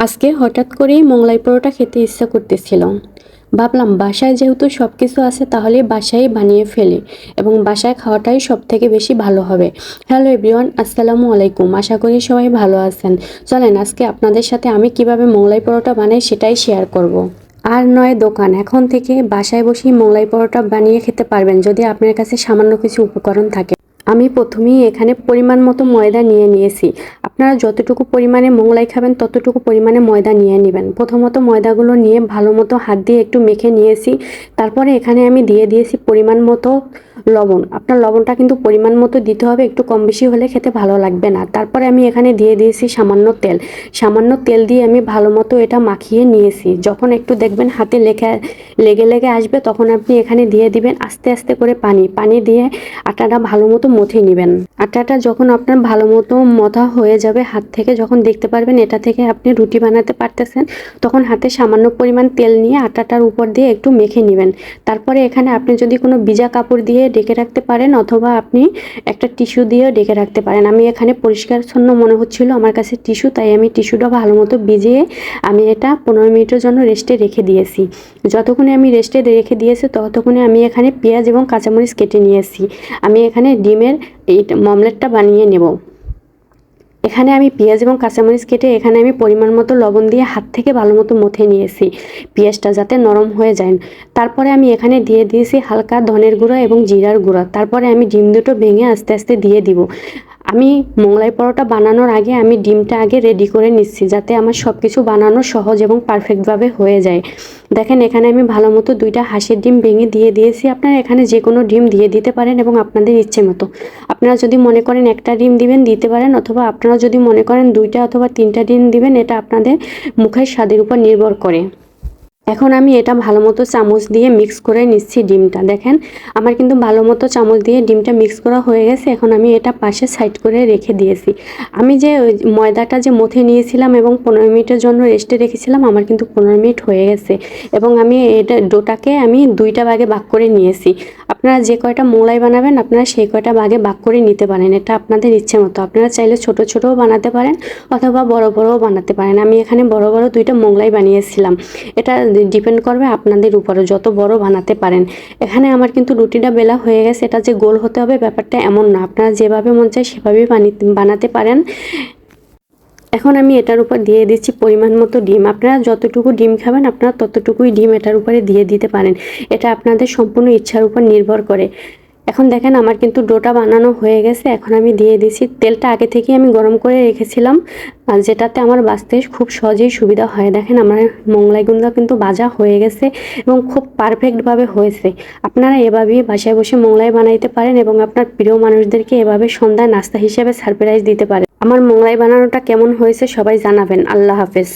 আজকে হঠাৎ করেই মোগলাই পরোটা খেতে ইচ্ছা করতেছিল। ভাবলাম, বাসায় যেহেতু সব কিছু আছে, তাহলে বাসায় বানিয়ে ফেলি এবং বাসায় খাওয়াটাই সব থেকে বেশি ভালো হবে। হ্যালো এভরিওয়ান, আসসালামু আলাইকুম। আশা করি সবাই ভালো আছেন। চলেন, আজকে আপনাদের সাথে আমি কীভাবে মোগলাই পরোটা বানাই সেটাই শেয়ার করব। আর নয়, দোকান। এখন থেকে বাসায় বসেই মোগলাই পরোটা বানিয়ে খেতে পারবেন যদি আপনার কাছে সামান্য কিছু উপকরণ থাকে। আমি প্রথমেই এখানে পরিমাণ মতো ময়দা নিয়ে নিয়েছি। আপনারা যতটুকু পরিমাণে মোংলাই খাবেন, ততটুকু পরিমাণে ময়দা নিয়ে নেবেন। প্রথমত ময়দাগুলো নিয়ে ভালো মতো হাত দিয়ে একটু মেখে নিয়েছি। তারপরে এখানে আমি দিয়ে দিয়েছি পরিমাণ মতো লবণ। আপনার লবণটা কিন্তু পরিমাণ মতো দিতে হবে, একটু কম বেশি হলে খেতে ভালো লাগবে না। তারপরে আমি এখানে দিয়ে দিয়েছি সামান্য তেল। সামান্য তেল দিয়ে আমি ভালো মতো এটা মাখিয়ে নিয়েছি। যখন একটু দেখবেন হাতে লেখা লেগে লেগে আসবে, তখন আপনি এখানে দিয়ে দিবেন আস্তে আস্তে করে পানি। পানি দিয়ে আটাটা ভালো মতো মথে নেবেন। আটাটা যখন আপনার ভালো মতো মথা হয়ে যাবে হাত থেকে, যখন দেখতে পারবেন এটা থেকে আপনি রুটি বানাতে পারতেছেন, তখন হাতে সামান্য পরিমাণ তেল নিয়ে আটাটার উপর দিয়ে একটু মেখে নেবেন। তারপরে এখানে আপনি যদি কোনো ভিজা কাপড় দিয়ে ডেকে রাখতে পারেন, অথবা আপনি একটা টিস্যু দিয়েও ডেকে রাখতে পারেন। আমি এখানে পরিষ্কারছন্ন মনে হচ্ছিল আমার কাছে টিস্যু, তাই আমি টিস্যুটা ভালো মতো ভিজিয়ে আমি এটা পনেরো মিনিটের জন্য রেস্টে রেখে দিয়েছি। যতক্ষণে আমি রেস্টে রেখে দিয়েছি, ততক্ষণে আমি এখানে পেঁয়াজ এবং কাঁচামরিচ কেটে নিয়েছি আমি এখানে ডিমের এই মমলেটটা বানিয়ে নেব। এখানে আমি পেঁয়াজ এবং কাঁচামরিচ কেটে এখানে আমি পরিমাণ মতো লবণ দিয়ে হাত থেকে ভালো মতো মথে নিয়েছি। পেঁয়াজটা যাতে নরম হয়ে যায়। তারপরে আমি এখানে দিয়ে দিয়েছি হালকা ধনের গুঁড়া এবং জিরার গুঁড়া। তারপরে আমি ডিম দুটো ভেঙে আস্তে আস্তে দিয়ে দিব। আমি মোগলাই পরোটা বানানোর আগে আমি ডিমটা আগে রেডি করে নিচ্ছি যাতে আমার সব কিছু বানানো সহজ এবং পারফেক্টভাবে হয়ে যায়। দেখেন, এখানে আমি ভালো মতো দুইটা হাঁসের ডিম ভেঙে দিয়ে দিয়েছি। আপনারা এখানে যে কোনো ডিম দিয়ে দিতে পারেন এবং আপনাদের ইচ্ছে মতো। আপনারা যদি মনে করেন একটা ডিম দিবেন, দিতে পারেন, অথবা আপনারা যদি মনে করেন দুইটা অথবা তিনটা ডিম দিবেন, এটা আপনাদের মুখের স্বাদের উপর নির্ভর করে। এখন আমি এটা ভালো মতো চামচ দিয়ে মিক্স করে নিচ্ছি ডিমটা। দেখেন, আমার কিন্তু ভালো মতো চামচ দিয়ে ডিমটা মিক্স করা হয়ে গেছে। এখন আমি এটা পাশে সাইড করে রেখে দিয়েছি। আমি যে ময়দাটা যে মথে নিয়েছিলাম এবং পনেরো মিনিটের জন্য রেস্টে রেখেছিলাম, আমার কিন্তু পনেরো মিনিট হয়ে গেছে। এবং আমি এটা ডোটাকে আমি দুইটা ভাগে ভাগ করে নিয়েছি। আপনারা যে কয়টা মোলাই বানাবেন, আপনারা সেই কয়টা ভাগে ভাগ করে নিতে পারেন। এটা আপনাদের ইচ্ছে মতো। আপনারা চাইলে ছোট ছোটও বানাতে পারেন অথবা বড় বড়ও বানাতে পারেন। আমি এখানে বড় বড় দুইটা মোগলাই বানিয়েছিলাম। এটা ডিপেন্ড করবে আপনাদের উপরে যত বড় বানাতে পারেন। এখানে আমার কিন্তু রুটিটা বেলা হয়ে গেছে। এটা যে গোল হতে হবে ব্যাপারটা এমন না। আপনারা যেভাবে মন চায় সেভাবেই বানাতে পারেন। এখন আমি এটার উপর দিয়ে দিচ্ছি পরিমাণ মতো ডিম। আপনারা যতটুকু ডিম খাবেন, আপনারা ততটুকুই ডিম এটার উপরে দিয়ে দিতে পারেন। এটা আপনাদের সম্পূর্ণ ইচ্ছার উপর নির্ভর করে। এখন দেখেন আমার কিন্তু ডোটা বানানো হয়ে গেছে। এখন আমি দিয়ে দিছি তেলটা আগে থেকেই আমি গরম করে রেখেছিলাম। যেটাতে আমার বাঁচতে খুব সহজেই সুবিধা হয়। দেখেন আমার মোংলাই গুন্দা কিন্তু বাজা হয়ে গেছে এবং খুব পারফেক্টভাবে হয়েছে। আপনারা এভাবেই বাসায় বসে মোংলাই বানাইতে পারেন এবং আপনার প্রিয় মানুষদেরকে এভাবে সন্ধ্যায় নাস্তা হিসেবে সারপ্রাইজ দিতে পারেন। আমার মোংলাই বানানোটা কেমন হয়েছে সবাই জানাবেন। আল্লাহ হাফেজ।